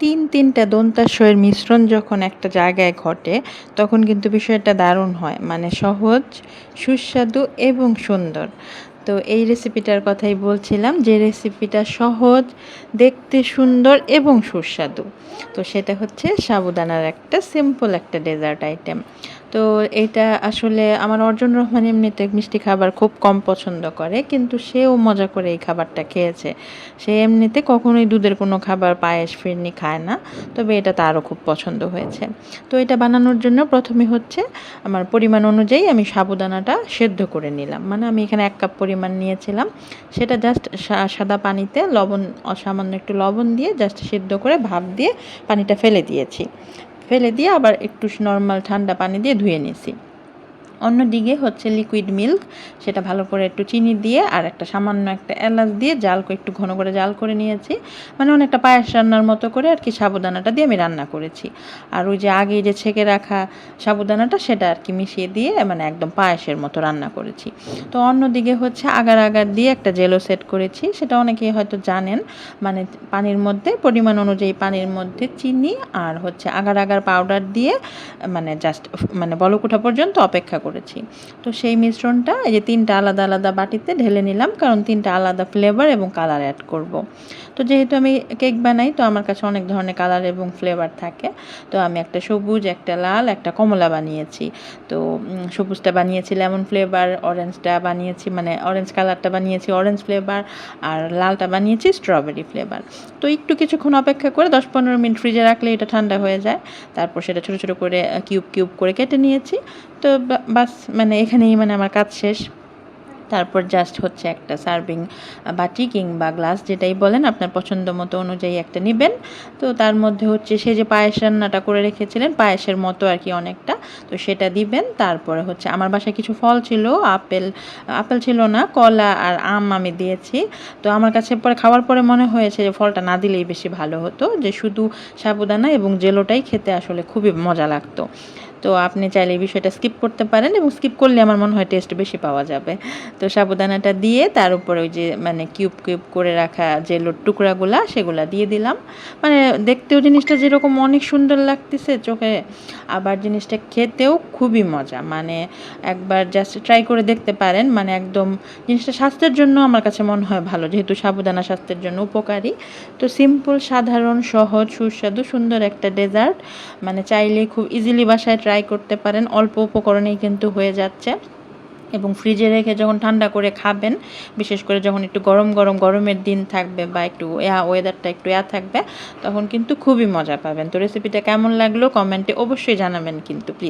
তিন তিনটা দন্তাশয়ের মিশ্রণ যখন একটা জায়গায় ঘটে, তখন কিন্তু বিষয়টা দারুণ হয়। মানে সহজ, সুস্বাদু এবং সুন্দর। তো এই রেসিপিটার কথাই বলছিলাম যে রেসিপিটা সহজ, দেখতে সুন্দর এবং সুস্বাদু। তো সেটা হচ্ছে সাবুদানার একটা সিম্পল একটা ডেজার্ট আইটেম তো এটা আসলে আমার অর্জন রহমান এমনিতে মিষ্টি খাবার খুব কম পছন্দ করে, কিন্তু সেও মজা করে এই খাবারটা খেয়েছে। সে এমনিতে কখনোই দুধের কোনো খাবার পায়েস, ফিরনি খায় না, তবে এটা তারও খুব পছন্দ হয়েছে। তো এটা বানানোর জন্য প্রথমে হচ্ছে আমার পরিমাণ অনুযায়ী আমি সাবুদানাটা সেদ্ধ করে নিলাম। মানে আমি এখানে এক কাপ পরিমাণ নিয়েছিলাম। সেটা জাস্ট সাদা পানিতে লবণ, অসামান্য একটু লবণ দিয়ে জাস্ট সেদ্ধ করে ভাপ দিয়ে পানিটা ফেলে দিয়েছি। ফেলে দিয়ে আবার একটু নর্মাল ঠান্ডা পানি দিয়ে ধুয়ে নিয়েছি অন্যদিকে হচ্ছে লিকুইড মিল্ক সেটা ভালো করে একটু চিনি দিয়ে আর একটা সামান্য একটা এলাচ দিয়ে জাল একটু ঘন করে জাল করে নিয়েছি। মানে অনেকটা পায়েস রান্নার মতো করে আর কি সাবুদানাটা দিয়ে আমি রান্না করেছি। আর ওই যে আগে যে ছেঁকে রাখা সাবুদানাটা, সেটা আর কি মিশিয়ে দিয়ে মানে একদম পায়েসের মতো রান্না করেছি। তো অন্যদিকে হচ্ছে আগার আগার দিয়ে একটা জেলো সেট করেছি। সেটা অনেকেই হয়তো জানেন মানে পানির মধ্যে, পরিমাণ অনুযায়ী পানির মধ্যে চিনি আর হচ্ছে আগার আগার পাউডার দিয়ে মানে জাস্ট মানে বলকুঠা পর্যন্ত অপেক্ষা করেছি। তো সেই মিশ্রণটা এই যে তিনটা আলাদা আলাদা বাটিতে ঢেলে নিলাম, কারণ তিনটা আলাদা ফ্লেভার এবং কালার অ্যাড করব। তো যেহেতু আমি কেক বানাই, তো আমার কাছে অনেক ধরনের কালার এবং ফ্লেভার থাকে। তো আমি একটা সবুজ, একটা লাল, একটা কমলা বানিয়েছি। তো সবুজটা বানিয়েছি লেমন ফ্লেভার অরেঞ্জটা বানিয়েছি মানে অরেঞ্জ কালারটা বানিয়েছি অরেঞ্জ ফ্লেভার আর লালটা বানিয়েছি স্ট্রবেরি ফ্লেভার তো একটু কিছুক্ষণ অপেক্ষা করে দশ পনেরো মিনিট ফ্রিজে রাখলে এটা ঠান্ডা হয়ে যায়। তারপর সেটা ছোটো ছোটো করে কিউব কিউব করে কেটে নিয়েছি। তো বাস মানে এখানেই মানে আমার কাজ শেষ। তারপর জাস্ট হচ্ছে একটা সার্ভিং বাটি কিংবা গ্লাস যেটাই বলেন আপনার পছন্দ মতো অনুযায়ী একটা নেবেন। তো তার মধ্যে হচ্ছে সে যে পায়েস রান্নাটা করে রেখেছিলেন, পায়েসের মতো আর কি অনেকটা, তো সেটা দিবেন। তারপরে হচ্ছে আমার বাসায় কিছু ফল ছিল, আপেল আপেল ছিল না, কলা আর আম আমি দিয়েছি। তো আমার কাছে পরে খাওয়ার পরে মনে হয়েছে যে ফলটা না দিলেই বেশি ভালো হতো, যে শুধু সাবুদানা এবং জেলোটাই খেতে আসলে খুবই মজা লাগতো। তো আপনি চাইলে এই বিষয়টা স্কিপ করতে পারেন এবং স্কিপ করলে আমার মনে হয় টেস্ট বেশি পাওয়া যাবে। তো সাবুদানাটা দিয়ে তার উপরে ওই যে মানে কিউব কিউব করে রাখা যে টুকরাগুলা, সেগুলা দিয়ে দিলাম। মানে দেখতেও জিনিসটা যেরকম অনেক সুন্দর লাগতেছে চোখে, আবার জিনিসটা খেতেও খুবই মজা। মানে একবার জাস্ট ট্রাই করে দেখতে পারেন মানে একদম জিনিসটা স্বাস্থ্যের জন্য আমার কাছে মনে হয় ভালো, যেহেতু সাবুদানা স্বাস্থ্যের জন্য উপকারী। তো সিম্পল সাধারণ, সহজ, সুস্বাদু, সুন্দর একটা ডেজার্ট মানে চাইলে খুব ইজিলি বাসায় ট্রাই করতে পারেন। অল্প উপকরণেই কিন্তু হয়ে যাচ্ছে। এবং ফ্রিজে রেখে যখন ঠান্ডা করে খাবেন, বিশেষ করে যখন একটু গরম গরম, গরমের দিন থাকবে বা একটু এয়া ওয়েদারটা একটু এয়া থাকবে, তখন কিন্তু খুবই মজা পাবেন। তো রেসিপিটা কেমন লাগল? কমেন্টে অবশ্যই জানাবেন কিন্তু প্লিজ